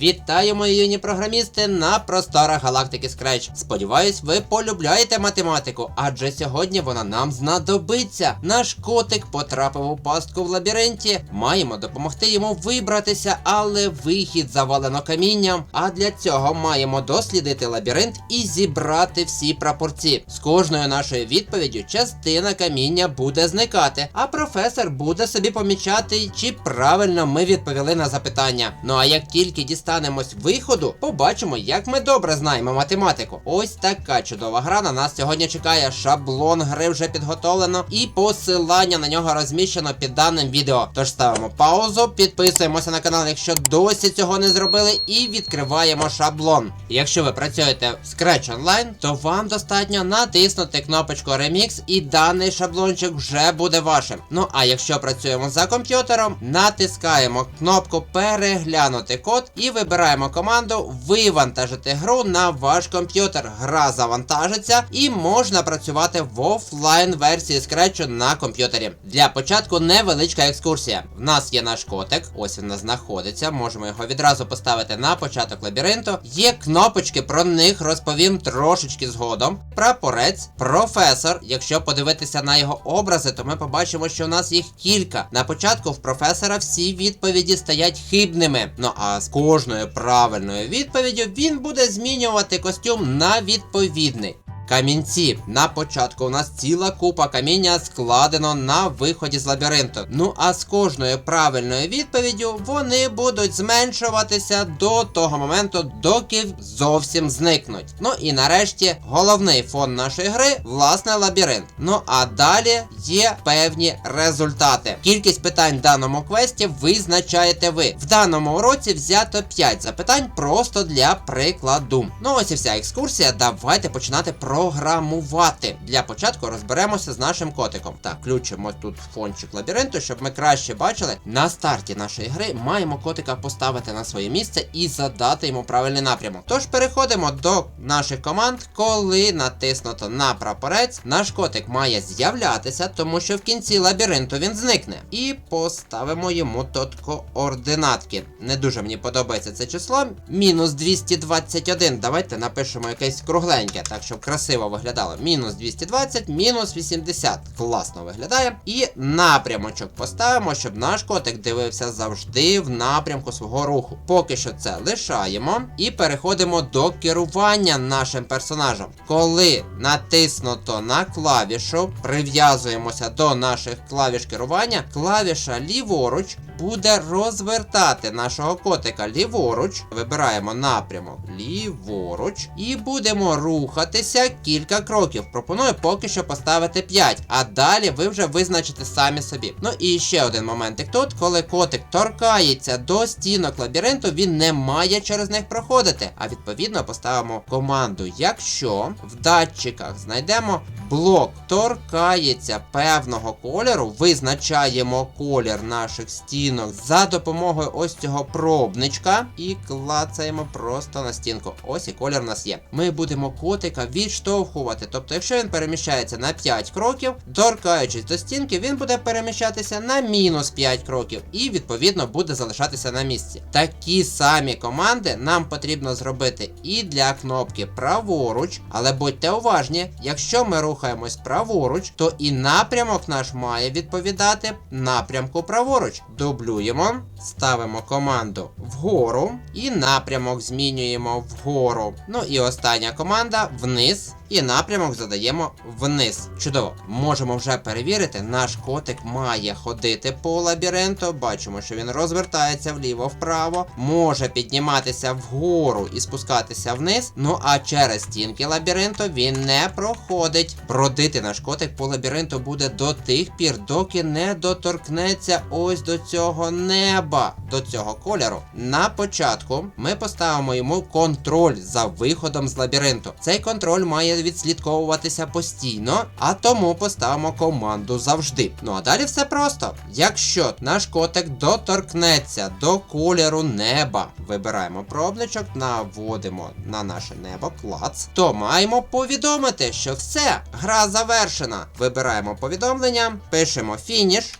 Вітаю, мої юні програмісти на просторах галактики Scratch. Сподіваюсь, ви полюбляєте математику, адже сьогодні вона нам знадобиться. Наш котик потрапив у пастку в лабіринті. Маємо допомогти йому вибратися, але вихід завалено камінням. А для цього маємо дослідити лабіринт і зібрати всі прапорці. З кожною нашою відповіддю частина каміння буде зникати, а професор буде собі помічати, чи правильно ми відповіли на запитання. Ну а як тільки дістанемось виходу, побачимо, як ми добре знаємо математику. Ось така чудова гра на нас сьогодні чекає. Шаблон гри вже підготовлено, і посилання на нього розміщено під даним відео. Тож ставимо паузу, підписуємося на канал, якщо досі цього не зробили, і відкриваємо шаблон. Якщо ви працюєте в Scratch Online, то вам достатньо натиснути кнопочку Remix і даний шаблончик вже буде вашим. Ну а якщо працюємо за комп'ютером, натискаємо кнопку Переглянути код і вибираємо команду Вивантажити гру на ваш комп'ютер. Гра завантажиться і можна працювати в офлайн версії Scratch на комп'ютері. Для початку невеличка екскурсія. В нас є наш котик, ось він знаходиться. Можемо його відразу поставити на початок лабіринту. Є кнопочки, про них розповім трошечки згодом. Прапорець, професор. Якщо подивитися на його образи, то ми побачимо, що у нас їх кілька. На початку в професора всі відповіді стоять хибними. Ну а з кожною правильною відповіддю він буде змінювати костюм на відповідний. Камінці. На початку у нас ціла купа каміння складено на виході з лабіринту. Ну а з кожною правильною відповіддю вони будуть зменшуватися до того моменту, доки зовсім зникнуть. Ну і нарешті головний фон нашої гри власне лабіринт. Ну а далі є певні результати. Кількість питань в даному квесті визначаєте ви. В даному уроці взято 5 запитань просто для прикладу. Ну ось і вся екскурсія. Давайте починати програмувати. Для початку розберемося з нашим котиком. Так, включимо тут фончик лабіринту, щоб ми краще бачили. На старті нашої гри маємо котика поставити на своє місце і задати йому правильний напрямок. Тож переходимо до наших команд, коли натиснуто на прапорець, наш котик має з'являтися, тому що в кінці лабіринту він зникне. І поставимо йому тут координатки. Не дуже мені подобається це число. Мінус 221. Давайте напишемо якесь кругленьке, так щоб красиво виглядало. Мінус 220, мінус 80. Класно виглядає. І напрямочок поставимо, щоб наш котик дивився завжди в напрямку свого руху. Поки що це лишаємо і переходимо до керування нашим персонажем. Коли натиснуто на клавішу, прив'язуємося до наших клавіш керування, клавіша ліворуч буде розвертати нашого котика ліворуч. Вибираємо напрямок ліворуч і будемо рухатися кілька кроків. Пропоную поки що поставити 5, а далі ви вже визначите самі собі. Ну і ще один моментик тут, коли котик торкається до стінок лабіринту, він не має через них проходити. А відповідно поставимо команду, якщо в датчиках знайдемо блок торкається певного кольору, визначаємо колір наших стінок за допомогою ось цього пробничка і клацаємо просто на стінку. Ось і колір у нас є. Ми будемо котика відштовхувати. Тобто, якщо він переміщається на 5 кроків, торкаючись до стінки, він буде переміщатися на мінус 5 кроків і відповідно буде залишатися на місці. Такі самі команди нам потрібно зробити і для кнопки праворуч, але будьте уважні, якщо ми рухаємось праворуч, то і напрямок наш має відповідати напрямку праворуч. Дублюємо, ставимо команду вгору і напрямок змінюємо вгору. Ну і остання команда вниз. І напрямок задаємо вниз. Чудово, можемо вже перевірити, наш котик має ходити по лабіринту. Бачимо, що він розвертається вліво-вправо, може підніматися вгору і спускатися вниз. Ну а через стінки лабіринту він не проходить. Бродити наш котик по лабіринту буде до тих пір, доки не доторкнеться ось до цього неба, до цього кольору. На початку ми поставимо йому контроль за виходом з лабіринту. Цей контроль має відслідковуватися постійно, а тому поставимо команду завжди. Ну а далі все просто. Якщо наш котик доторкнеться до кольору неба, вибираємо пробничок, наводимо на наше небо, клац, то маємо повідомити, що все, гра завершена. Вибираємо повідомлення, пишемо фініш.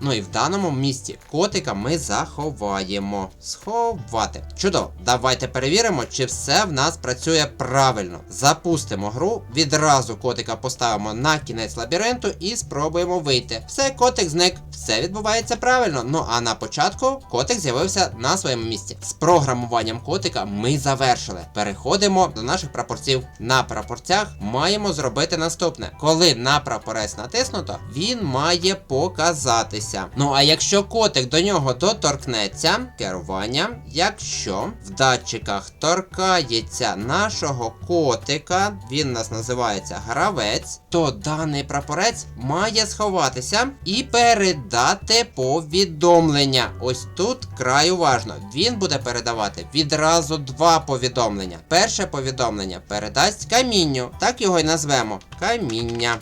Ну і в даному місці котика ми заховаємо. Сховати. Чудово. Давайте перевіримо, чи все в нас працює правильно. Запустимо гру, відразу котика поставимо на кінець лабіринту і спробуємо вийти. Все, котик зник. Все відбувається правильно. Ну а на початку котик з'явився на своєму місці. З програмуванням котика ми завершили. Переходимо до наших прапорців. На прапорцях маємо зробити наступне. Коли на прапорець натиснуто, він має показатися. Ну а якщо котик до нього доторкнеться, керування, якщо в датчиках торкається нашого котика, він нас називається гравець, то даний прапорець має сховатися і передати повідомлення. Ось тут край уважно. Він буде передавати відразу два повідомлення. Перше повідомлення передасть камінню, так його й назвемо каміння.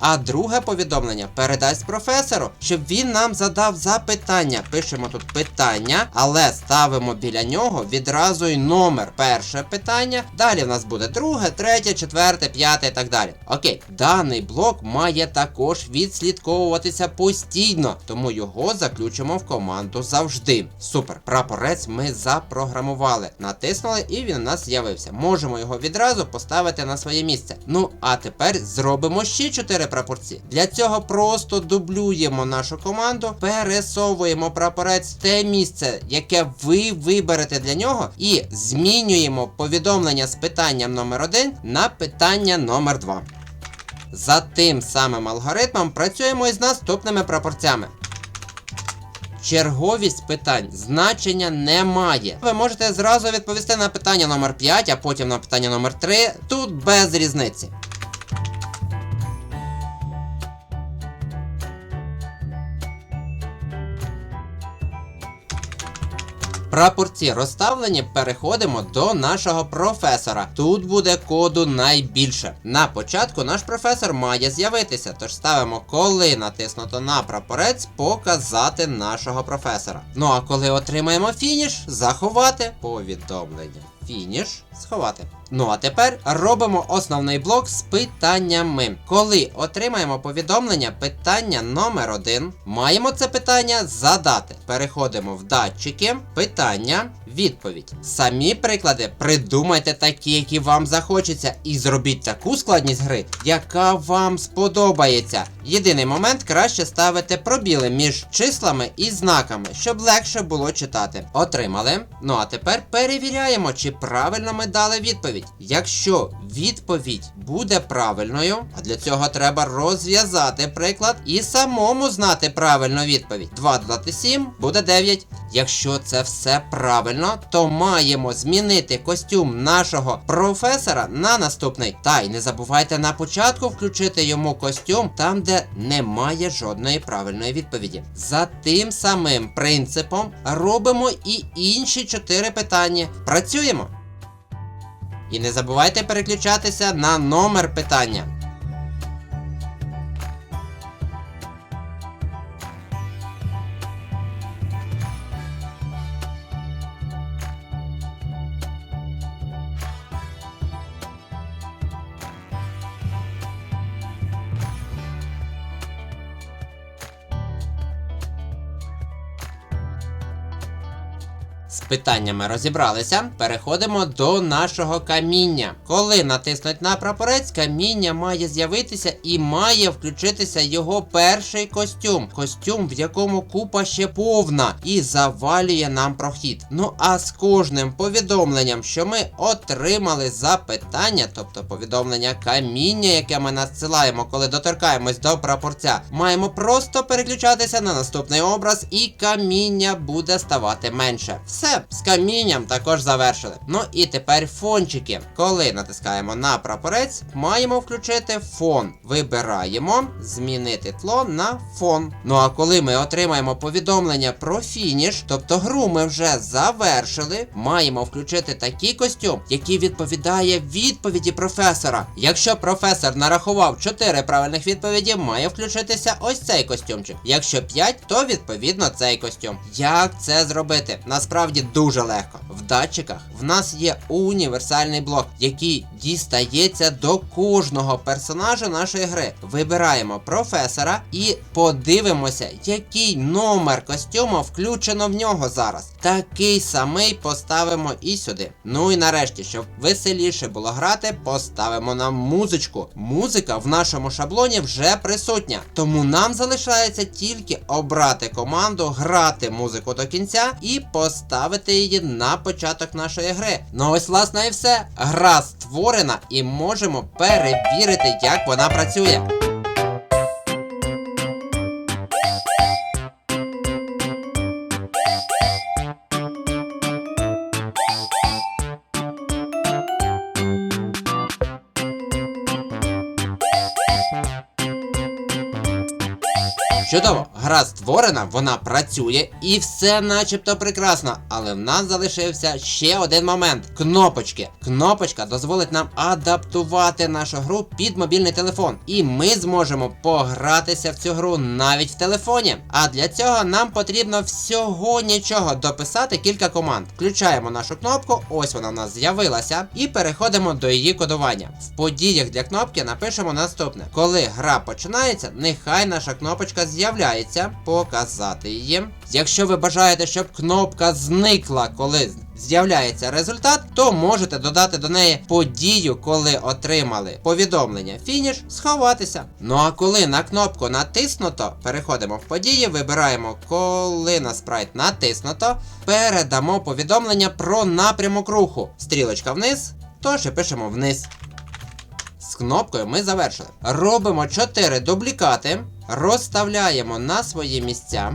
А друге повідомлення передасть професору, щоб він нам задав запитання. Пишемо тут питання, але ставимо біля нього відразу й номер. Перше питання. Далі в нас буде друге, третє, четверте, п'яте і так далі. Окей, даний блок має також відслідковуватися постійно, тому його заключимо в команду завжди. Супер. Прапорець ми запрограмували. Натиснули і він у нас з'явився. Можемо його відразу поставити на своє місце. Ну а тепер зробимо ще 4 прапорці. Для цього просто дублюємо нашу команду, пересовуємо прапорець в те місце, яке ви виберете для нього, і змінюємо повідомлення з питанням номер 1 на питання номер 2. За тим самим алгоритмом працюємо із наступними прапорцями. Черговість питань значення не має. Ви можете зразу відповісти на питання номер 5, а потім на питання номер 3. Тут без різниці. Прапорці розставлені, переходимо до нашого професора. Тут буде коду найбільше. На початку наш професор має з'явитися, тож ставимо, коли натиснуто на прапорець, показати нашого професора. Ну а коли отримаємо фініш, заховати повідомлення. Фініш сховати. Ну а тепер робимо основний блок з питаннями. Коли отримаємо повідомлення питання номер 1 маємо це питання задати. Переходимо в датчики, питання, відповідь. Самі приклади придумайте такі, які вам захочеться, і зробіть таку складність гри, яка вам сподобається. Єдиний момент краще ставити пробіли між числами і знаками, щоб легше було читати. Отримали. Ну а тепер перевіряємо, чи правильно ми дали відповідь. Якщо відповідь буде правильною, а для цього треба розв'язати приклад і самому знати правильну відповідь. 2 додати 7 буде 9. Якщо це все правильно, то маємо змінити костюм нашого професора на наступний. Та й не забувайте на початку включити йому костюм там, де немає жодної правильної відповіді. За тим самим принципом робимо і інші чотири питання. Працюємо. І не забувайте переключатися на номер питання. З питаннями розібралися. Переходимо до нашого каміння. Коли натиснуть на прапорець, каміння має з'явитися і має включитися його перший костюм. Костюм, в якому купа ще повна і завалює нам прохід. Ну а з кожним повідомленням, що ми отримали запитання, тобто повідомлення каміння, яке ми надсилаємо, коли доторкаємось до прапорця, маємо просто переключатися на наступний образ, і каміння буде ставати менше. Все, з камінням також завершили. Ну і тепер фончики. Коли натискаємо на прапорець, маємо включити фон. Вибираємо змінити тло на фон. Ну а коли ми отримаємо повідомлення про фініш, тобто гру ми вже завершили, маємо включити такий костюм, який відповідає відповіді професора. Якщо професор нарахував 4 правильних відповіді, має включитися ось цей костюмчик. Якщо 5, то відповідно цей костюм. Як це зробити? Насправді дуже легко. В датчиках в нас є універсальний блок, який дістається до кожного персонажа нашої гри. Вибираємо професора і подивимося, який номер костюму включено в нього зараз. Такий самий поставимо і сюди. Ну і нарешті, щоб веселіше було грати, поставимо нам музичку. Музика в нашому шаблоні вже присутня, тому нам залишається тільки обрати команду, грати музику до кінця і поставити її на початок нашої гри. Ну ось власне і все. Гра створена і можемо перевірити, як вона працює. Гра створена, вона працює і все начебто прекрасно. Але в нас залишився ще один момент: кнопочки. Кнопочка дозволить нам адаптувати нашу гру під мобільний телефон. І ми зможемо погратися в цю гру навіть в телефоні. А для цього нам потрібно всього нічого дописати кілька команд. Включаємо нашу кнопку, ось вона в нас з'явилася, і переходимо до її кодування. В подіях для кнопки напишемо наступне: коли гра починається, нехай наша кнопочка з'являється, показати її. Якщо ви бажаєте, щоб кнопка зникла, коли з'являється результат, то можете додати до неї подію, коли отримали повідомлення фініш, сховатися. Ну а коли на кнопку натиснуто, переходимо в події, вибираємо, коли на спрайт натиснуто, передамо повідомлення про напрямок руху. Стрілочка вниз, тож і пишемо вниз. Кнопкою ми завершили. Робимо 4 дублікати, розставляємо на свої місця.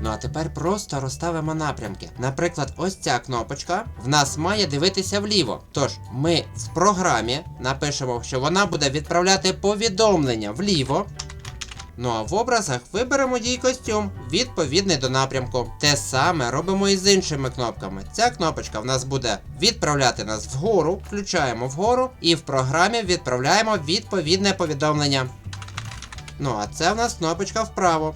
Ну а тепер просто розставимо напрямки. Наприклад, ось ця кнопочка в нас має дивитися вліво. Тож ми в програмі напишемо, що вона буде відправляти повідомлення вліво. Ну а в образах виберемо їй костюм, відповідний до напрямку. Те саме робимо і з іншими кнопками. Ця кнопочка в нас буде відправляти нас вгору, включаємо вгору, і в програмі відправляємо відповідне повідомлення. Ну а це в нас кнопочка вправо.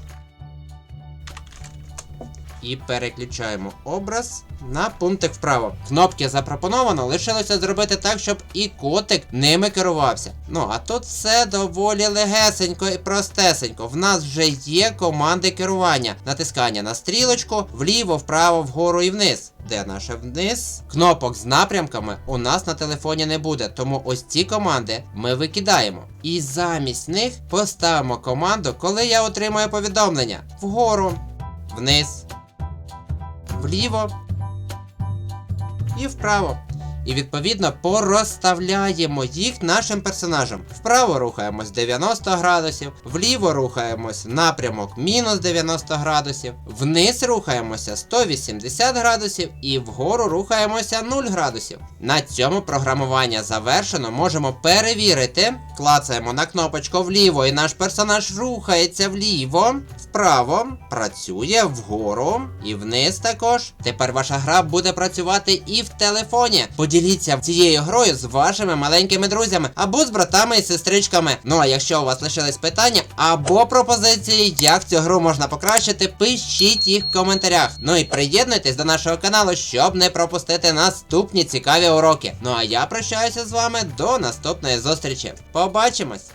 І переключаємо образ на пунктик вправо. Кнопки запропоновано, лишилося зробити так, щоб і котик ними керувався. Ну а тут все доволі легесенько і простесенько. В нас вже є команди керування. Натискання на стрілочку, вліво, вправо, вгору і вниз. Де наше вниз? Кнопок з напрямками у нас на телефоні не буде, тому ось ці команди ми викидаємо. І замість них поставимо команду, коли я отримую повідомлення. Вгору, вниз, вліво і вправо. І відповідно порозставляємо їх нашим персонажам. Вправо рухаємось 90 градусів, вліво рухаємось напрямок мінус 90 градусів, вниз рухаємося 180 градусів і вгору рухаємося 0 градусів. На цьому програмування завершено. Можемо перевірити. Клацаємо на кнопочку вліво, і наш персонаж рухається вліво, вправо, працює вгору і вниз також. Тепер ваша гра буде працювати і в телефоні. Поділіться цією грою з вашими маленькими друзями або з братами і сестричками. Ну а якщо у вас лишились питання або пропозиції, як цю гру можна покращити, пишіть їх в коментарях. Ну і приєднуйтесь до нашого каналу, щоб не пропустити наступні цікаві уроки. Ну а я прощаюся з вами до наступної зустрічі. Побачимось!